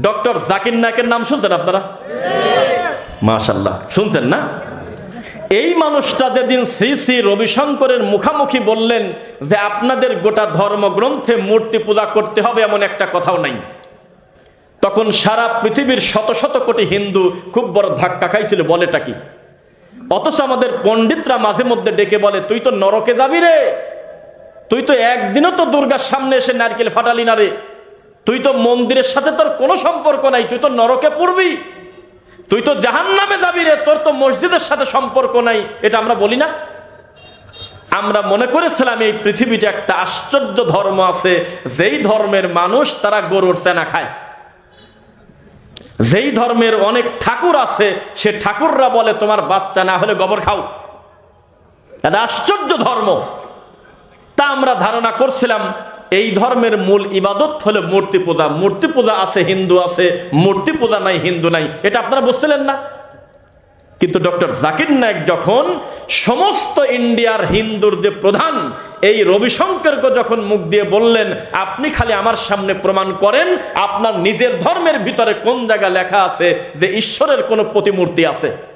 Doctor Zakir নায়কের নাম শুনছেন আপনারা? মাশাল্লাহ শুনছেন না? এই মানুষটা যেদিন শ্রী শ্রী রবিশঙ্করের মুখামুখি বললেন যে আপনাদের গোটা ধর্মগ্রন্থে মূর্তি পূজা করতে হবে এমন একটা কথাও নাই। তখন সারা পৃথিবীর শত শত কোটি হিন্দু খুব বড় ধাক্কা খাইছিল, বলেটা কি? অথচ আমাদের পণ্ডিতরা মাঝে মধ্যে ডেকে বলে, তুই তো নরকে যাবি রে? তুই তো একদিনও তো দুর্গার সামনে এসে নারকেল ফাটালি না রে? তুই তো মন্দিরের সাথে তোর কোনো সম্পর্ক নাই, তুই তো নরকে পড়বি। তুই তো জাহান নামে যাবি রে, তোর তো মসজিদের সাথে সম্পর্ক নাই, এটা আমরা বলি না। আমরা মনে করেছিলাম এই পৃথিবীতে একটা আশ্চর্য ধর্ম আছে, যেই ধর্মের মানুষ তারা গরুর সেনা খায়। যেই ধর্মের অনেক ঠাকুর আছে, সে ঠাকুররা বলে, তোমার বাচ্চা না হলে গোবর খাও। এটা আশ্চর্য ধর্ম। তা আমরা ধারণা করছিলাম এই ধর্মের মূল ইবাদত হলো মূর্তি পূজা। মূর্তি পূজা আছে, হিন্দু আছে, মূর্তি পূজা নাই, হিন্দু নাই। এটা আপনারা বুঝছিলেন না? কিন্তু ডক্টর জাকির নায়ক যখন সমস্ত ইন্ডিয়ার হিন্দুর যে প্রধান, এই রবিশঙ্করকে যখন মুখ দিয়ে বললেন, আপনি খালি আমার সামনে প্রমাণ করেন, আপনার নিজের ধর্মের ভিতরে কোন জায়গা লেখা আছে যে ঈশ্বরের কোনো প্রতিমূর্তি আছে?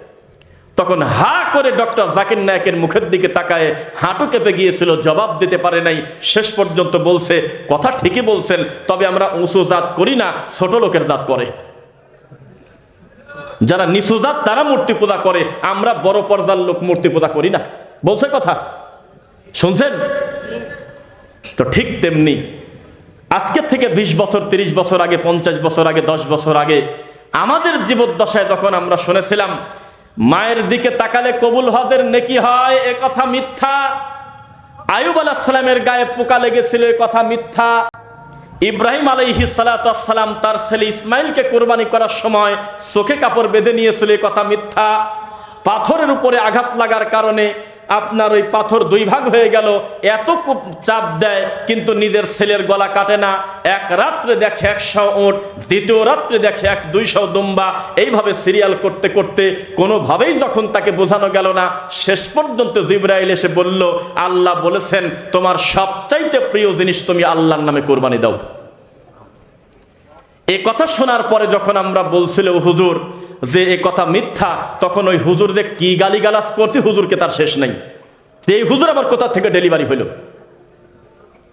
তখন হা করে ডক্টর জাকির নায়কের মুখের দিকে তাকায় হাঁটু কেঁপে গিয়েছিল, জবাব দিতে পারে নাই। শেষ পর্যন্ত বলছে, কথা ঠিকই বলছেন, তবে আমরা উঁচু জাত করি না, ছোট লোকের জাত করে যারা নিচু জাত, তারা মূর্তি পূজা করে, আমরা বড় পর্দার লোক মূর্তি পূজা করি না। বলছে কথা? শুনছেন? তো ঠিক তেমনি আজকের থেকে ২০ বছর ৩০ বছর আগে, পঞ্চাশ বছর আগে, দশ বছর আগে আমাদের জীবদ্দশায় যখন আমরা শুনেছিলাম মায়ের দিকে তাকালে কবুল হজের নেকি হয়, এ কথা মিথ্যা। আয়ুব আলাহামের গায়ে পোকা লেগেছিল, এ কথা মিথ্যা। ইব্রাহিম আলহি সালাম তার ছেলে ইসমাইলকে কোরবানি করার সময় চোখে কাপড় বেঁধে নিয়েছিল, এ কথা মিথ্যা। পাথরের উপরে আঘাত লাগার কারণে আপনার ওই পাথর দুই ভাগ হয়ে গেল, এত খুব চাপ দেয়, কিন্তু নিজের ছেলের গলা কাটে না। এক রাত্রে দেখে একশো ওট দ্বিতীয় রাত্রে দেখে এক দুইশো দুম্বা। এইভাবে সিরিয়াল করতে করতে কোনোভাবেই যখন তাকে বোঝানো গেল না, শেষ পর্যন্ত জিব্রাইল এসে বলল, আল্লাহ বলেছেন, তোমার সবচাইতে প্রিয় জিনিস তুমি আল্লাহর নামে কোরবানি দাও। এ কথা শোনার পরে যখন আমরা বলছিল, হুজুর যে এ কথা মিথ্যা, তখন ওই হুজুর যে কি গালিগালাজ করছি, হুজুরকে তার শেষ নাই। এই হুজুর আবার কোথা থেকে ডেলিভারি হইল?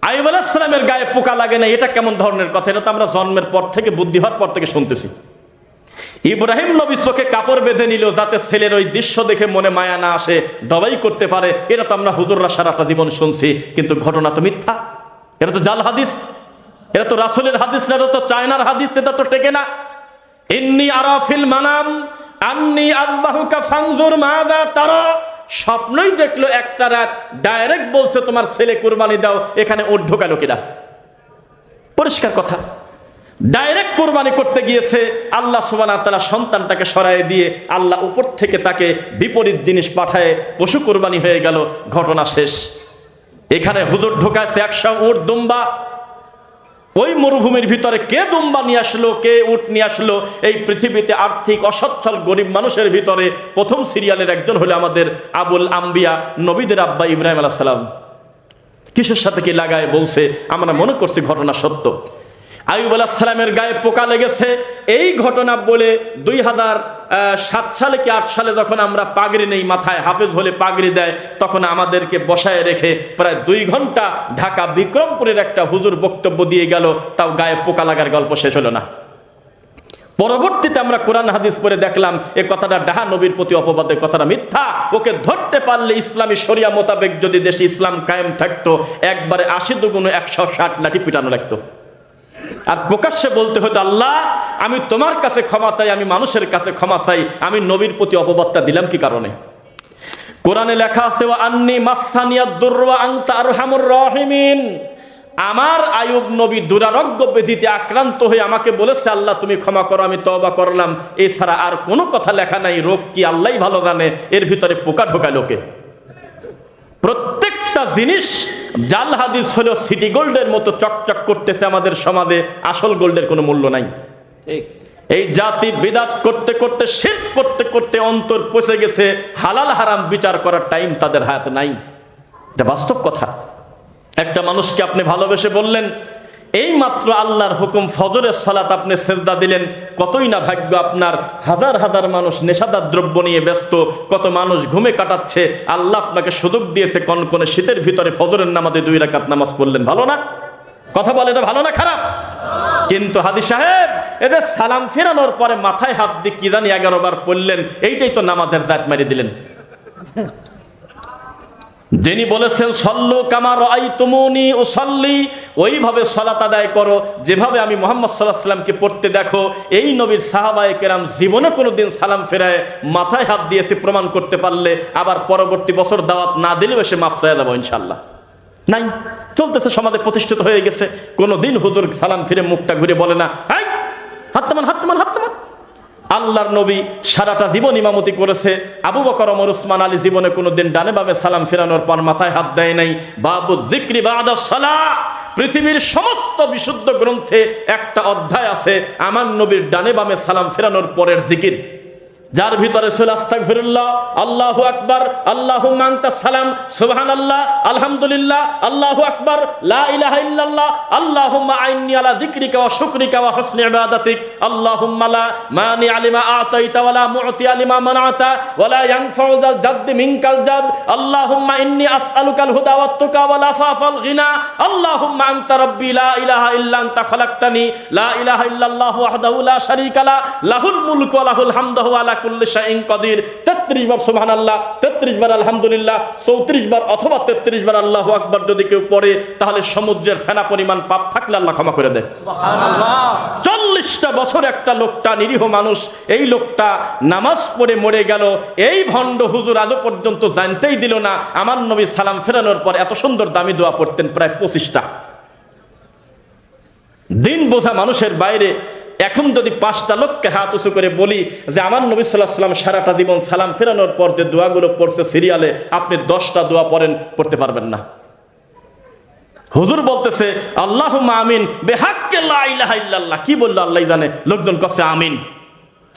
আইব আলাহিসামের গায়ে পোকা লাগে না এটা কেমন ধরনের কথা? এটা তো আমরা জন্মের পর থেকে, বুদ্ধি হওয়ার পর থেকে শুনতেছি। ইব্রাহিম নবী চোখে কাপড় বেঁধে নিল যাতে ছেলের ওই দৃশ্য দেখে মনে মায়া না আসে, দবাই করতে পারে, এটা তো আমরা হুজুররা সারাটা জীবন শুনছি, কিন্তু ঘটনা তো মিথ্যা। এটা তো জাল হাদিস। এটা তো রাসুলের হাদিস না, এটা তো চায়নার হাদিস, এটা তো টেকে না। ইন্নি আরাফিল মানাম, আন্নি আজবাহুকা ফানজুর মাদা তারা। স্বপ্নই দেখল একটা রাত, ডাইরেক্ট বলছে, তোমার ছেলে কুরবানি দাও, এখানে ওর ঢোকালো কিনা? পরিষ্কার কথা। ডাইরেক্ট কোরবানি করতে গিয়েছে, আল্লাহ সুবানা তারা সন্তানটাকে সরাই দিয়ে আল্লাহ উপর থেকে তাকে বিপরীত জিনিস পাঠায়, পশু কোরবানি হয়ে গেল, ঘটনা শেষ। এখানে হুজুর ঢোকাইছে একশো উট দুম্বা। ওই মরুভূমির ভিতরে কে দুম্বা নিয়ে আসলো, কে উঠ নিয়ে আসলো? এই পৃথিবীতে আর্থিক অসচ্ছল গরিব মানুষের ভিতরে প্রথম সিরিয়ালের একজন হলো আমাদের আবুল আম্বিয়া, নবীদের আব্বা ইব্রাহিম আলাহ সালাম। কিসের সাথে কি লাগায় বলছে? আমরা মনে করছি ঘটনা সত্য। আয়ুব আলাহিসাল্লামের গায়ে পোকা লেগেছে। এই ঘটনা বলে দুই হাজার সাত সালে কি আট সালে যখন আমরা পাগড়ি নেই মাথায়, হাফেজ হলে পাগড়ি দেয়, তখন আমাদেরকে বসায় রেখে প্রায় দুই ঘণ্টা ঢাকা বিক্রমপুরের একটা হুজুর বক্তব্য দিয়ে গেল, তাও গায়ে পোকা লাগার গল্প শেষ হলো না। পরবর্তীতে আমরা কোরআন হাদিস পড়ে দেখলাম, এ কথাটা ডাহা নবীর প্রতি অপবাদের কথাটা মিথ্যা। ওকে ধরতে পারলে ইসলামী শরিয়া মোতাবেক যদি দেশে ইসলাম কায়েম থাকতো, একবারে আশি দুগুণ একশো ষাট লাঠি পিটানো লাগতো। আর প্রকাশ্যে বলতে হতো, আল্লাহ, আমি তোমার কাছে ক্ষমা চাই, আমি মানুষের কাছে ক্ষমা চাই, আমি নবীর প্রতি অপবাদটা দিলাম কি কারণে? কোরআনে লেখা আছে আন্নি রহিমিন। আমার আয়ুব নবী দুরারোগ্য ব্যাধিতে আক্রান্ত হয়ে আমাকে বলেছে, আল্লাহ, তুমি ক্ষমা করো, আমি তবা করলাম। এছাড়া আর কোনো কথা লেখা নাই, রোগ কি আল্লাহ ভালো জানে, এর ভিতরে পোকা ঢোকায় লোকে। প্রত্যেকটা জিনিস জাল হাদিস হলো সিটি গোল্ডের মতো চকচক করতেছে আমাদের সমাজে। আসল গোল্ডের কোনো মূল্য নাই। এই জাতি বিদাত করতে করতে শেষ করতে করতে অন্তর পচে গেছে। হালাল হারাম বিচার করার টাইম তাদের হাত নাই। এটা বাস্তব কথা। একটা মানুষকে আপনি ভালোবেসে বললেন এই মাত্র আল্লাহর হুকুম ফজরের সালাত আপনি সেজদা দিলেন, কতই না ভাগ্য আপনার। হাজার হাজার মানুষ নেশাদার দ্রব্য নিয়ে ব্যস্ত, কত মানুষ ঘুমে কাটাচ্ছে। আল্লাহ আপনাকে সুযোগ দিয়েছে কনকনে শীতের ভিতরে ফজরের নামাজে দুই রাকাত নামাজ পড়লেন। ভালো না? কথা বলে এটা ভালো না খারাপ? কিন্তু হাদি সাহেব, এদের সালাম ফেরানোর পরে মাথায় হাত দিয়ে কি জানি এগারো বার পড়লেন, এইটাই তো নামাজের জাত মারি দিলেন। যিনি বলেছেন, সল্লু কামার আই তুমুনি ও সল্লি ওইভাবে সলাত আদায় করো, যেভাবে আমি মোহাম্মদ সাল্লাহ সাল্লামকে পড়তে দেখো, এই নবীর সাহাবায়ে কেরাম জীবনে কোনো দিন সালাম ফেরায়, মাথায় হাত দিয়েছে প্রমাণ করতে পারলে, আবার পরবর্তী বছর দাওয়াত না দিলেও সে মাপ চাইয়া দেবো ইনশাল্লাহ নাই, চলতেছে, সমাজে প্রতিষ্ঠিত হয়ে গেছে কোনো দিন হুজুর সালাম ফিরে মুখটা ঘুরে বলে না হাই হাত তামান হাত তামান হাত তামান আল্লাহর নবী সারাটা জীবন ইমামতি করেছে। আবু বকর অমর উসমান, আলী জীবনে কোনো দিন ডানে বামে সালাম ফেরানোর পর মাথায় হাত দেয় নাই। বাবু দিক্রি বাদা সালা পৃথিবীর সমস্ত বিশুদ্ধ গ্রন্থে একটা অধ্যায় আছে, আমার নবীর ডানে বামে সালাম ফেরানোর পরের জিকির যার ভিতরে ছিল আস্তাগফিরুল্লাহ, আল্লাহু আকবার আল্লাহু মানতা সালাম, সুবহানাল্লাহ, আলহামদুলিল্লাহ, আল্লাহু আকবার, লা ইলাহা ইল্লাল্লাহ, আল্লাহুম্মা আইন্নি আলা যিকরিকা ওয়া শুকরিকা ওয়া হুসনি ইবাদাতিক, আল্লাহুম্মা লা মানি আলিমা আতাইতা ওয়া লা মুতি আলিমা মানাতা ওয়া লা ইয়ানফাউ যাল জাদ্দি মিনকাল জাদ, আল্লাহুম্মা ইন্নী আসআলুকাল হুদা ওয়াত তুকা ওয়াল আফাফাল গিনা, আল্লাহুম্মা আনতা রাব্বি, লা ইলাহা ইল্লা আনতা খালাকতানি, লা ইলাহা ইল্লাল্লাহু ওয়াহদাহু লা শারীকা লা, লাহুল মুলকু ওয়া লাহুল হামদু ওয়া কুল্লি শাইইন কাদির 33 বার সুবহানাল্লাহ 33 বার আলহামদুলিল্লাহ 34 বার অথবা 33 বার আল্লাহু আকবার যদি কেউ পড়ে তাহলে সমুদ্রের ফেনা পরিমাণ পাপ থাকলে আল্লাহ ক্ষমা করে দেয়। চল্লিশটা বছর একটা লোকটা নিরীহ মানুষ এই লোকটা নামাজ পড়ে মরে গেল এই ভণ্ড হুজুর আজও পর্যন্ত জানতেই দিল না আমার নবী সালাম ফেরানোর পর এত সুন্দর দামি দোয়া পড়তেন প্রায় পঁচিশটা। দিন বোঝা মানুষের বাইরে এখন যদি পাঁচটা লোককে হাত উঁচু করে বলি যে আমার নবী সাল্লাহ সাল্লাম সারাটা জীবন সালাম ফেরানোর পর যে দোয়াগুলো পড়ছে সিরিয়ালে, আপনি দশটা দোয়া পড়েন, পড়তে পারবেন না। হুজুর বলতেছে আল্লাহ আমিন, বেহাক্কে ইল্লাল্লাহ। কি বলল আল্লাহ জানে? লোকজন কচ্ছে, আমিন।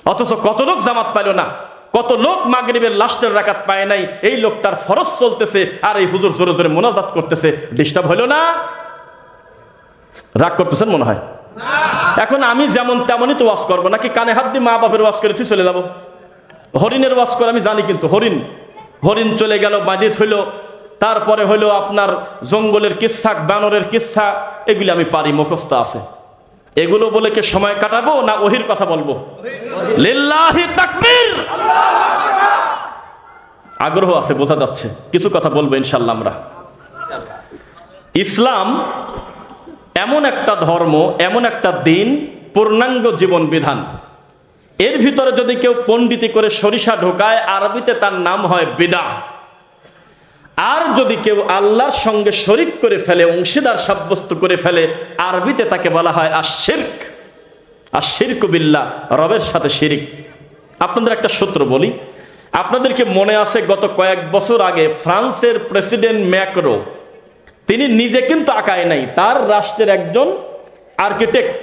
অথচ কত লোক জামাত পাইল না। কত লোক মাগরিবের লাস্টের রাকাত পায় নাই। এই লোকটার ফরজ চলতেছে আর এই হুজুর জোরে জোরে মোনাজাত করতেছে। ডিস্টার্ব হইল না? রাগ করতেছেন মনে হয়? এখন আমি যেমন তেমনই তো ওয়াজ করব। নাকি কানে হাত দিয়ে মা বাপের ওয়াজ করে তুই চলে যাব? হরিণের ওয়াজ করে আমি জানি কিন্তু, হরিণ। হরিণ চলে গেল বাঁধিত হইল তারপরে হইল আপনার জঙ্গলের কিচ্ছা বানরের কিচ্ছা এগুলি আমি পারি, মুখস্থ আছে। এগুলো বলে কে সময় কাটাবো না ওহির কথা বলব? আগ্রহ আছে, বোঝা যাচ্ছে। কিছু কথা বলব ইনশাল্লাহ আমরা। ইসলাম এমন একটা ধর্ম, এমন একটা দিন, পূর্ণাঙ্গ জীবন বিধান। এর ভিতরে যদি কেউ পণ্ডিতি করে সরিষা ঢোকায়, আরবিতে তার নাম হয় বিদা আর যদি কেউ আল্লাহর সঙ্গে শরিক করে ফেলে, অংশীদার সাব্যস্ত করে ফেলে, আরবিতে তাকে বলা হয় আর শির্ক আর শির্ক বিল্লা রবের সাথে শিরিক। আপনাদের একটা সূত্র বলি। আপনাদেরকে মনে আছে গত কয়েক বছর আগে ফ্রান্সের প্রেসিডেন্ট ম্যাক্রো তিনি নিজে কিন্তু আঁকায় নাই। তার রাষ্ট্রের একজন আর্কিটেক্ট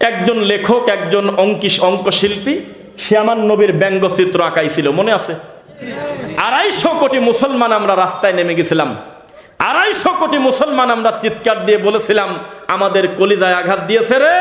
একজন লেখক, একজন অঙ্কিস অঙ্কশিল্পী, সে আমার নবীর ব্যঙ্গচিত্র আঁকাইছিল, মনে আছে? আড়াইশো কোটি মুসলমান আমরা রাস্তায় নেমে গেছিলাম। আড়াইশো কোটি মুসলমান আমরা চিৎকার দিয়ে বলেছিলাম, আমাদের কলিজায় আঘাত দিয়েছে রে!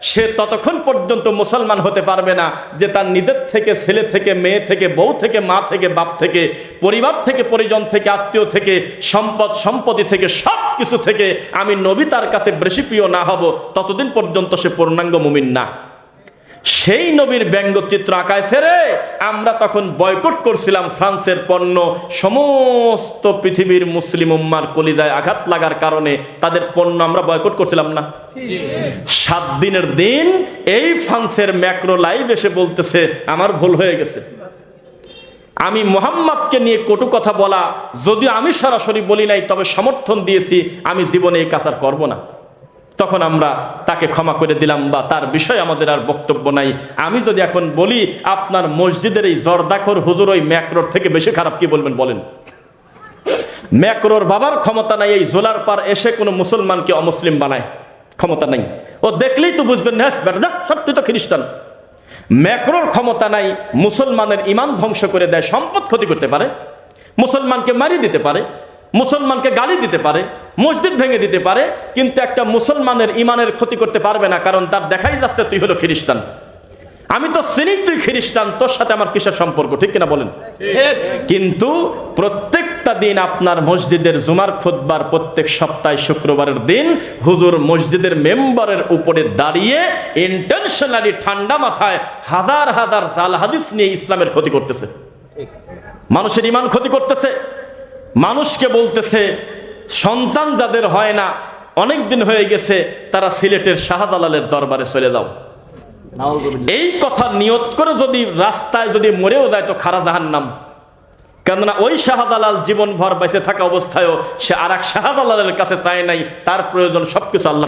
সে ততক্ষণ পর্যন্ত মুসলমান হতে পারবে না যে তার নিজের থেকে, ছেলে থেকে, মেয়ে থেকে, বউ থেকে, মা থেকে, বাপ থেকে, পরিবার থেকে, পরিজন থেকে, আত্মীয় থেকে, সম্পদ, সম্পত্তি থেকে সব কিছু থেকে আমি নবী তার কাছে বেশি প্রিয় না হব। ততদিন পর্যন্ত সে পূর্ণাঙ্গ মুমিন না। সেই নবীর ব্যঙ্গচিত্র আঁকায় ছেড়ে আমরা তখন বয়কট করছিলাম ফ্রান্সের পণ্য। সমস্ত পৃথিবীর মুসলিম উম্মার কলিদায় আঘাত লাগার কারণে তাদের পণ্য আমরা বয়কট করছিলাম না। সাত দিনের দিন এই ফ্রান্সের ম্যাক্রো লাইভ এসে বলতেছে, আমার ভুল হয়ে গেছে। আমি মোহাম্মদকে নিয়ে কটু কথা বলা, যদিও আমি সরাসরি বলি নাই, তবে সমর্থন দিয়েছি, আমি জীবনে এই কাজ আর করব না। তখন আমরা তাকে ক্ষমা করে দিলাম বা তার বিষয়ে আমাদের আর বক্তব্য নাই, আমি যদি এখন বলি, আপনার মসজিদের এই জর্দাখর হুজুর ওই ম্যাক্রোর থেকে বেশি খারাপ কি বলবেন বলেন? ম্যাক্রোর বাবার ক্ষমতা নাই, এই জোলার পার এসে কোনো মুসলমানকে অমুসলিম বানায়, ক্ষমতা নাই। ও দেখলেই তো বুঝবেন, না, বেটা সব, তুই তো খ্রিস্টান। ম্যাক্রোর ক্ষমতা নাই, মুসলমানের ইমান ধ্বংস করে দেয়, সম্পদ ক্ষতি করতে পারে, মুসলমানকে মারিয়ে দিতে পারে মুসলমানকে গালি দিতে পারে, মসজিদ ভেঙে দিতে পারে, কিন্তু একটা মুসলমানের ইমানের ক্ষতি করতে পারবে না, কারণ তার দেখাই যাচ্ছে তুই হলো খ্রিস্টান। আমি তো চিনি তুই খ্রিস্টান, তোর সাথে আমার কিসের সম্পর্ক, ঠিক কিনা বলেন? কিন্তু প্রত্যেকটা দিন আপনার মসজিদের জুমার খুতবার প্রত্যেক সপ্তাহে শুক্রবারের দিন হুজুর মসজিদের মেম্বারের উপরে দাঁড়িয়ে ইন্টেনশনালি ঠান্ডা মাথায় হাজার হাজার জাল হাদিস নিয়ে ইসলামের ক্ষতি করতেছে। মানুষের ইমান ক্ষতি করতেছে। মানুষকে বলতেছে সন্তান যাদের হয় না অনেক দিন হয়ে গেছে তারা সিলেটের শাহজালালের দরবারে চলে যাও। এই কথা নিয়ত করে যদি রাস্তায় যদি মরেও দেয় তো খারা জাহান নাম কেননা ওই শাহজালাল জীবন ভর বেঁচে থাকা অবস্থায়ও সে আর এক শাহজালালের কাছে চায় নাই তার প্রয়োজন সবকিছু আল্লাহ